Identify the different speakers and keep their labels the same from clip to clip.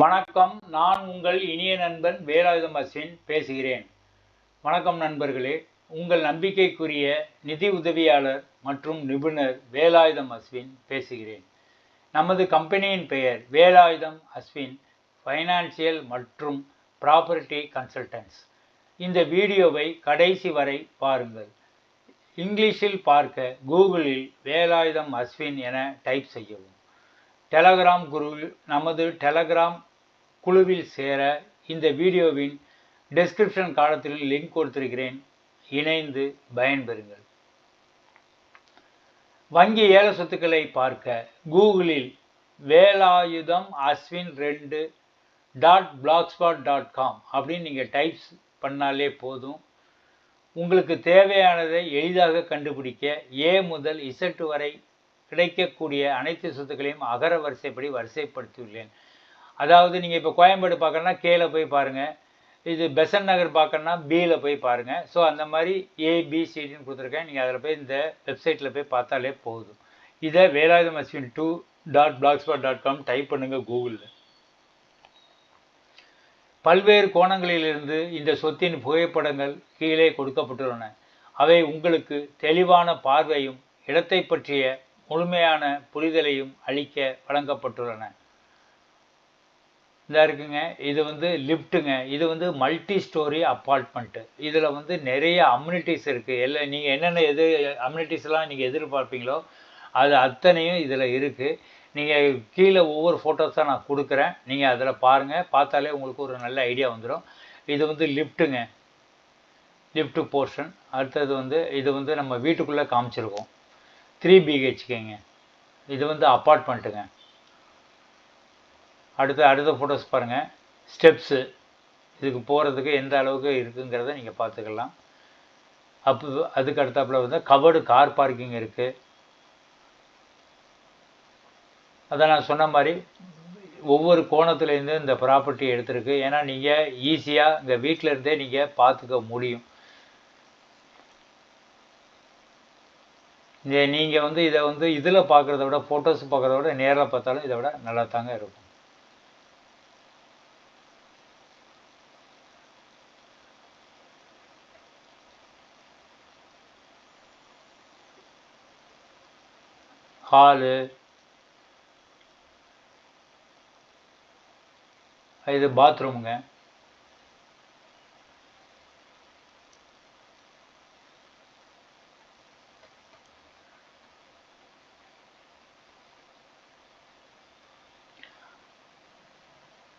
Speaker 1: வணக்கம். நான் உங்கள் இனிய நண்பன் வேலாயுதம் அஸ்வின் பேசுகிறேன். வணக்கம் நண்பர்களே. உங்கள் நம்பிக்கைக்குரிய நிதி உதவியாளர் மற்றும் நிபுணர் வேலாயுதம் அஸ்வின் பேசுகிறேன். நமது கம்பெனியின் பெயர் வேலாயுதம் அஸ்வின் ஃபைனான்சியல் மற்றும் ப்ராப்பர்ட்டி கன்சல்டன்ஸ் இந்த வீடியோவை கடைசி வரை பாருங்கள். இங்கிலீஷில் பார்க்க கூகுளில் வேலாயுதம் அஸ்வின் என டைப் செய்யவும். டெலகிராம் குருவில் நமது டெலகிராம் குழுவில் சேர இந்த வீடியோவின் டெஸ்கிரிப்ஷன் காலத்தில் லிங்க் கொடுத்திருக்கிறேன். இணைந்து பயன்பெறுங்கள். வங்கி ஏல சொத்துக்களை பார்க்க கூகுளில் வேலாயுதம் அஸ்வின் ரெண்டு டாட் பிளாக்ஸ்பாட் டாட் காம் அப்படின்னு நீங்கள் டைப்ஸ் பண்ணாலே போதும். உங்களுக்கு தேவையானதை எளிதாக கண்டுபிடிக்க ஏ முதல் இசட்டு வரை கிடைக்கக்கூடிய அனைத்து சொத்துக்களையும் அகர வரிசைப்படி வரிசைப்படுத்தியுள்ளேன். அதாவது நீங்கள் இப்போ கோயம்பேடு பார்க்கணுன்னா கேல போய் பாருங்கள் இது பெசன் நகர் பார்க்கணுன்னா பியில் போய் பாருங்கள் ஸோ அந்த மாதிரி ஏபிசிடின்னு கொடுத்துருக்கேன். நீங்கள் அதில் போய் இந்த வெப்சைட்டில் போய் பார்த்தாலே போதும். இதை Velayutham Ashwin two dot blogspot dot com type பண்ணுங்கள் கூகுளில் பல்வேறு கோணங்களிலிருந்து இந்த சொத்தின் புகைப்படங்கள் கீழே கொடுக்கப்பட்டுள்ளன. அவை உங்களுக்கு தெளிவான பார்வையும் இடத்தை பற்றிய முழுமையான புரிதலையும் அளிக்க வழங்கப்பட்டுள்ளன. இந்த இருக்குங்க. இது வந்து லிஃப்ட்டுங்க. இது வந்து மல்டி ஸ்டோரி அப்பார்ட்மெண்ட்டு இதில் வந்து நிறைய அம்யூனிட்டிஸ் இருக்குது எல்லா நீங்கள் என்னென்ன எது அம்யூனிட்டிஸ்லாம் நீங்கள் எதிர்பார்ப்பீங்களோ அது அத்தனையும் இதில் இருக்குது நீங்கள் கீழே ஒவ்வொரு ஃபோட்டோஸாக நான் கொடுக்குறேன். நீங்கள் அதில் பாருங்கள் பார்த்தாலே உங்களுக்கு ஒரு நல்ல ஐடியா வந்துடும் இது வந்து லிஃப்ட்டுங்க. லிஃப்ட்டு போர்ஷன் அடுத்தது வந்து இது வந்து நம்ம வீட்டுக்குள்ளே காமிச்சிருக்கோம். த்ரீ பிஹெச்கேங்க இது வந்து அப்பார்ட்மெண்ட்டுங்க. அடுத்து அடுத்த ஃபோட்டோஸ் பாருங்கள் ஸ்டெப்ஸு இதுக்கு போகிறதுக்கு எந்த அளவுக்கு இருக்குங்கிறத நீங்கள் பார்த்துக்கலாம். அப்போ அதுக்கு அடுத்தாப்புல வந்து கவர்டு கார் பார்க்கிங் இருக்குது அதை நான் சொன்ன மாதிரி ஒவ்வொரு கோணத்துலேருந்து இந்த ப்ராப்பர்ட்டி எடுத்திருக்கு. ஏன்னா நீங்கள் ஈஸியாக இந்த வீட்டில் இருந்தே நீங்கள் பார்த்துக்க முடியும். இந்த நீங்கள் வந்து இதை வந்து இதில் பார்க்குறத விட ஃபோட்டோஸ் பார்க்குறத விட நேரில் பார்த்தாலும் இதை விட நல்லா தாங்க இருக்கும். ஹாலு இது பாத்ரூமுங்க.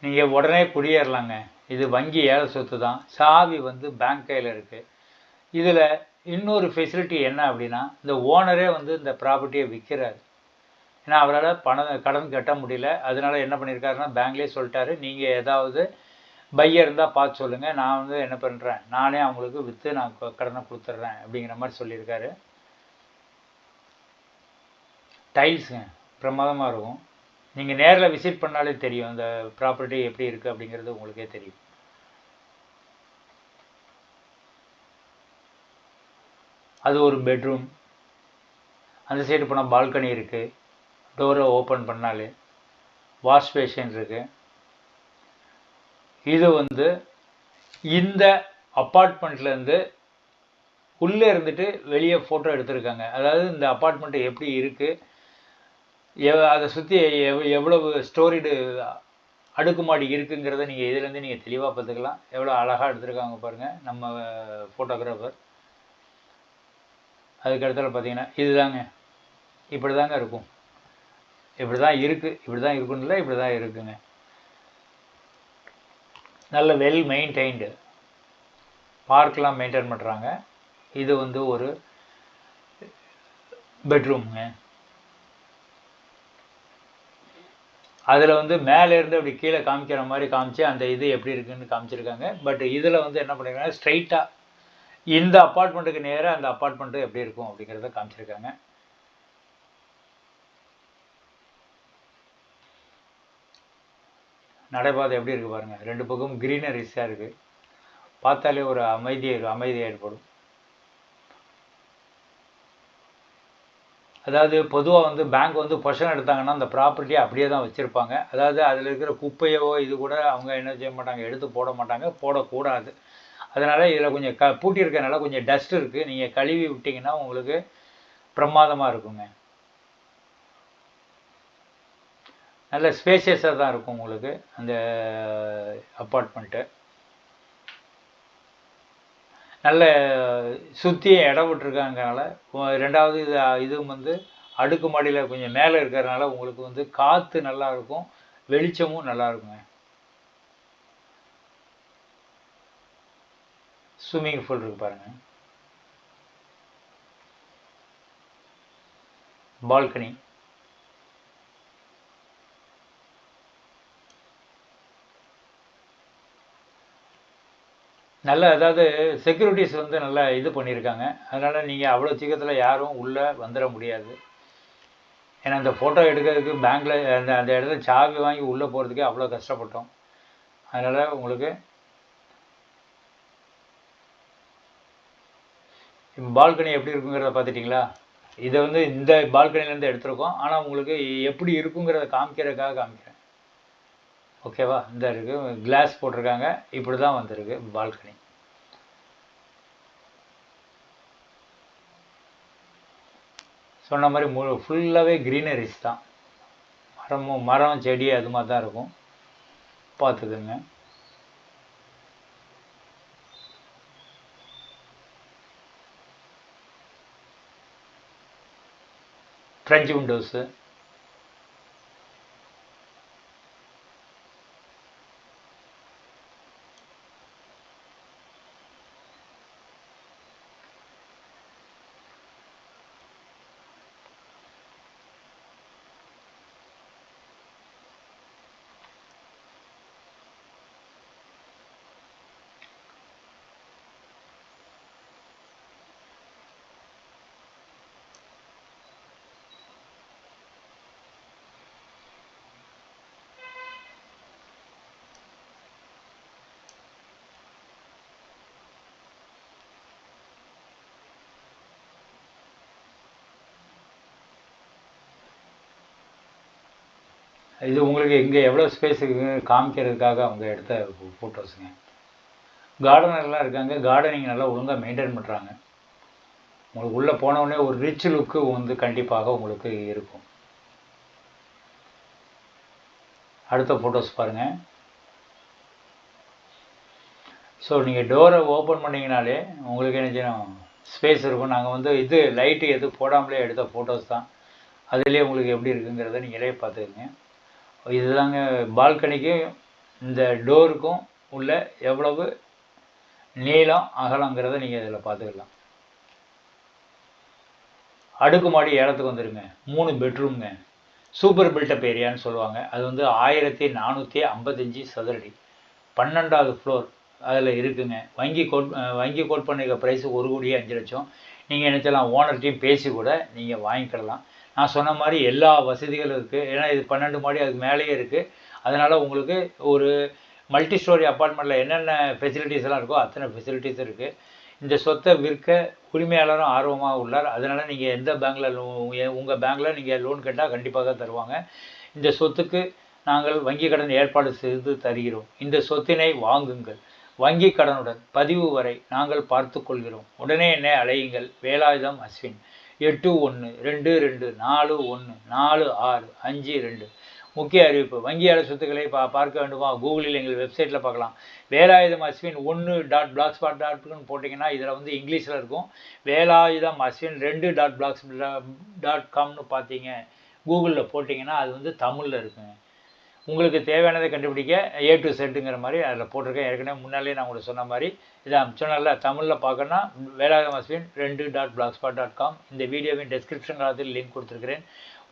Speaker 1: நீங்கள் உடனே குடியேறலாங்க. இது வங்கி ஏழை சொத்து தான் சாவி வந்து பேங்க் கையில் இருக்குது இதில் இன்னொரு ஃபெசிலிட்டி என்ன அப்படின்னா இந்த ஓனரே வந்து இந்த ப்ராப்பர்ட்டியை விற்கிறாரு ஏன்னா அவரால் பணம் கடன் கட்ட முடியல. அதனால என்ன பண்ணியிருக்காருன்னா பேங்க்லேயே சொல்லிட்டாரு. நீங்கள் ஏதாவது பையர் இருந்தால் பார்த்து சொல்லுங்கள் நான் வந்து என்ன பண்ணுறேன் நானே அவங்களுக்கு விற்று நான் கடனை கொடுத்துட்றேன் அப்படிங்கிற மாதிரி சொல்லியிருக்காரு. டைல்ஸுங்க பிரமாதமாக இருக்கும். நீங்கள் நேரில் விசிட் பண்ணாலே தெரியும் அந்த ப்ராப்பர்ட்டி எப்படி இருக்குது அப்படிங்கிறது உங்களுக்கே தெரியும். அது ஒரு பெட்ரூம் அந்த சைடு போனால் பால்கனி இருக்குது டோரை ஓப்பன் பண்ணாலே வாஷ் பேஷன் இருக்குது இது வந்து இந்த அப்பார்ட்மெண்ட்லேருந்து உள்ளே இருந்துட்டு வெளியே ஃபோட்டோ எடுத்திருக்காங்க. அதாவது இந்த அப்பார்ட்மெண்ட்டு எப்படி இருக்குது எவ் அதை சுற்றி எவ் எவ்வளவு ஸ்டோரிடு அடுக்குமாடி இருக்குங்கிறத நீங்கள் இதிலேருந்து நீங்கள் தெளிவாக பார்த்துக்கலாம். எவ்வளோ அழகாக எடுத்திருக்காங்க பாருங்கள் நம்ம ஃபோட்டோகிராஃபர் அதுக்கு பார்த்தீங்கன்னா இது இதுதாங்க. இப்படி தாங்க இருக்கும். இப்படி தான் இருக்குது இப்படி தான் இருக்குன்னு இல்லை இப்படி தான் இருக்குங்க. நல்ல வெல் மெயின்டைன்டு பார்க்கெலாம் மெயின்டைன் பண்ணுறாங்க இது வந்து ஒரு பெட்ரூம்ங்க அதில் வந்து மேலேருந்து அப்படி கீழே காமிக்கிற மாதிரி காமிச்சு அந்த இது எப்படி இருக்குன்னு காமிச்சிருக்காங்க. பட் இதில் வந்து என்ன பண்ணியிருக்காங்க ஸ்ட்ரைட்டாக இந்த அப்பார்ட்மெண்ட்டுக்கு நேராக அந்த அப்பார்ட்மெண்ட்டு எப்படி இருக்கும் அப்படிங்கிறத காமிச்சிருக்காங்க. நடைபாதை எப்படி இருக்குது பாருங்கள் ரெண்டு பக்கமும் க்ரீனரிஸாக இருக்குது பார்த்தாலே ஒரு அமைதி அமைதி ஏற்படும். அதாவது பொதுவாக வந்து பேங்க் வந்து பொஷன் எடுத்தாங்கன்னா அந்த ப்ராப்பர்ட்டியை அப்படியே தான் வச்சுருப்பாங்க. அதாவது அதில் இருக்கிற குப்பையோ இது கூட அவங்க என்ன செய்ய மாட்டாங்க எடுத்து போட மாட்டாங்க போடக்கூடாது. அதனால் இதில் கொஞ்சம் க பூட்டி இருக்கறனால கொஞ்சம் டஸ்ட் இருக்குது நீங்கள் கழுவி விட்டிங்கன்னா உங்களுக்கு பிரமாதமாக இருக்குங்க. நல்ல ஸ்பேசியஸாக தான் இருக்கும் உங்களுக்கு அந்த அப்பார்ட்மெண்ட்டு நல்ல சுற்றி இடம் விட்டுருக்காங்கனால ரெண்டாவது இது இதுவும் வந்து அடுக்கு மாடியில் கொஞ்சம் மேலே இருக்கிறதுனால உங்களுக்கு வந்து காற்று நல்லா இருக்கும் வெளிச்சமும் நல்லா ஸ்விம்மிங் ஃபூல் இருக்கு பாருங்க. பால்கனி நல்ல அதாவது செக்யூரிட்டிஸ் வந்து நல்லா இது பண்ணியிருக்காங்க அதனால் நீங்கள் அவ்வளோ சீக்கிரத்தில் யாரும் உள்ளே வந்துட முடியாது. ஏன்னா அந்த ஃபோட்டோ எடுக்கிறதுக்கு பேங்க்கில் அந்த அந்த இடத்துல சாவி வாங்கி உள்ளே போகிறதுக்கே அவ்வளோ கஷ்டப்பட்டோம். அதனால் உங்களுக்கு பால்கனி எப்படி இருக்குங்கிறத பார்த்துட்டிங்களா? இதை வந்து இந்த பால்கனிலேருந்து எடுத்திருக்கோம். ஆனால் உங்களுக்கு எப்படி இருக்குங்கிறத காமிக்கிறதுக்காக காமிக்கிறேன். ஓகேவா? இந்த இருக்குது கிளாஸ் போட்டிருக்காங்க. இப்படி தான் வந்திருக்கு பால்கனி. சொன்ன மாதிரி மு ஃபுல்லாகவே க்ரீனரிஸ் தான். மரமும் மரம் செடி அது மாதிரி தான் இருக்கும். பார்த்துக்குங்க. फ्रेंच विंडोस இது உங்களுக்கு இங்கே எவ்வளோ ஸ்பேஸ் இருக்குன்னு காமிக்கிறதுக்காக அவங்க எடுத்த ஃபோட்டோஸுங்க கார்டனர்லாம் இருக்காங்க கார்டனிங் நல்லா ஒழுங்காக மெயின்டைன் பண்ணுறாங்க உங்களுக்கு உள்ளே போனவுடனே ஒரு ரிச் லுக்கு வந்து கண்டிப்பாக உங்களுக்கு இருக்கும். அடுத்த ஃபோட்டோஸ் பாருங்கள் ஸோ நீங்கள் டோரை ஓப்பன் பண்ணிங்கனாலே உங்களுக்கு என்ன செய்யணும்? ஸ்பேஸ் இருக்கும். நாங்கள் வந்து இது லைட்டு எது போடாமலே எடுத்த ஃபோட்டோஸ் தான். அதுலேயே உங்களுக்கு எப்படி இருக்குங்கிறத நீங்களே பார்த்துக்குங்க. இதுதாங்க பால்கனிக்கும் இந்த டோருக்கும் உள்ள எவ்வளவு நீளம் அகலங்கிறத நீங்கள் இதில் பார்த்துக்கலாம். அடுக்குமாடி ஏலத்துக்கு வந்துடுங்க மூணு பெட்ரூம்ங்க. சூப்பர் பில்டப் ஏரியான்னு சொல்லுவாங்க. அது வந்து ஆயிரத்தி நானூற்றி ஐம்பத்தஞ்சு சதுரடி. பன்னெண்டாவது ஃப்ளோர் அதில் இருக்குங்க. வங்கி கோட் வங்கி கோட் பண்ணிக்க ப்ரைஸு ஒரு கோடியே அஞ்சு லட்சம். நீங்கள் நினச்சலாம் ஓனர்கிட்டையும் பேசி கூட நீங்கள் வாங்கிக்கிடலாம். நான் சொன்ன மாதிரி எல்லா வசதிகளும் இருக்குது ஏன்னா இது பன்னெண்டு மாடி அதுக்கு மேலேயே இருக்குது அதனால் உங்களுக்கு ஒரு மல்டி ஸ்டோரி அப்பார்ட்மெண்ட்டில் என்னென்ன ஃபெசிலிட்டிஸ் எல்லாம் இருக்கோ அத்தனை ஃபெசிலிட்டிஸ் இருக்குது இந்த சொத்தை விற்க உரிமையாளரும் ஆர்வமாக உள்ளார். அதனால் நீங்கள் எந்த பேங்க்கில் உங்கள் பேங்க்கில் நீங்கள் லோன் கேட்டால் கண்டிப்பாக தருவாங்க. இந்த சொத்துக்கு நாங்கள் வங்கி கடன் ஏற்பாடு செய்து தருகிறோம். இந்த சொத்தினை வாங்குங்கள். வங்கி கடனுடன் பதிவு வரை நாங்கள் பார்த்து கொள்கிறோம். உடனே என்னை அழையுங்கள். வேலாயுதம் அஸ்வின். எட்டு ஒன்று ரெண்டு ரெண்டு நாலு ஒன்று நாலு ஆறு அஞ்சு ரெண்டு. முக்கிய அறிவிப்பு. வங்கியாளர் சொத்துக்களை பா பார்க்க வேண்டுமா? கூகுளில் எங்கள் வெப்சைட்டில் பார்க்கலாம். வேலாயுதம் அஸ்வின் ஒன்று டாட் பிளாக் ஸ்பாட் டாட்னு போட்டிங்கன்னா இதில் வந்து இங்கிலீஷில் இருக்கும். வேலாயுதம் அஸ்வின் ரெண்டு டாட் பிளாக்ஸ் டாட் காம்னு பார்த்தீங்க. கூகுளில் போட்டிங்கன்னா அது வந்து தமிழில் இருக்குங்க உங்களுக்கு தேவையானதை கண்டுபிடிக்க ஏ டு செட்டுங்கிற மாதிரி அதில் போட்டிருக்கேன். ஏற்கனவே முன்னாலே நான் உங்களுக்கு சொன்ன மாதிரி இதை சொன்னல தமிழில் பார்க்கணுன்னா வேலாயுதம் அஸ்வின் ரெண்டு dot blogspot dot com இந்த வீடியோவின் டெஸ்கிரிப்ஷன் காலத்தில் லிங்க் கொடுத்துருக்கிறேன்.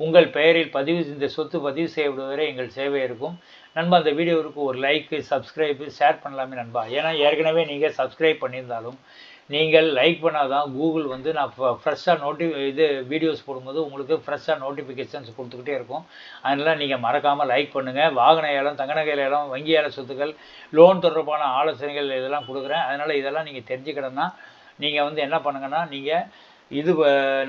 Speaker 1: உங்கள் பெயரில் பதிவு இந்த சொத்து பதிவு செய்யப்படுவதே எங்கள் சேவை இருக்கும். நண்பா அந்த வீடியோவுக்கு ஒரு லைக்கு சப்ஸ்கிரைபு ஷேர் பண்ணலாமே நண்பா. ஏன்னா ஏற்கனவே நீங்கள் சப்ஸ்கிரைப் பண்ணியிருந்தாலும் நீங்கள் லைக் பண்ணால் தான் கூகுள் வந்து நான் ஃப்ரெஷ்ஷாக நோட்டி இது வீடியோஸ் போடும்போது உங்களுக்கு ஃப்ரெஷ்ஷாக நோட்டிஃபிகேஷன்ஸ் கொடுத்துக்கிட்டே இருக்கும். அதனால் நீங்கள் மறக்காமல் லைக் பண்ணுங்கள் வாகன ஏலம் தங்கநகை ஏலம் வங்கி ஏல சொத்துக்கள் லோன் தொடர்பான ஆலோசனைகள் இதெல்லாம் கொடுக்குறேன். அதனால் இதெல்லாம் நீங்கள் தெரிஞ்சுக்கிடனா நீங்கள் வந்து என்ன பண்ணுங்கன்னா நீங்கள் இது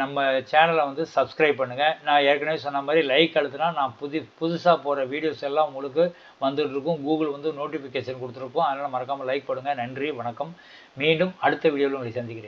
Speaker 1: நம்ம சேனலை வந்து சப்ஸ்கிரைப் பண்ணுங்கள் நான் ஏற்கனவே சொன்ன மாதிரி லைக் அழுத்தினா நான் புதி புதுசாக போகிற வீடியோஸ் எல்லாம் உங்களுக்கு வந்துட்டுருக்கும் கூகுள் வந்து நோட்டிஃபிகேஷன் கொடுத்துருக்கோம். அதனால் மறக்காமல் லைக் பண்ணுங்கள் நன்றி வணக்கம். மீண்டும் அடுத்த வீடியோவில் உங்களை சந்திக்கிறேன்.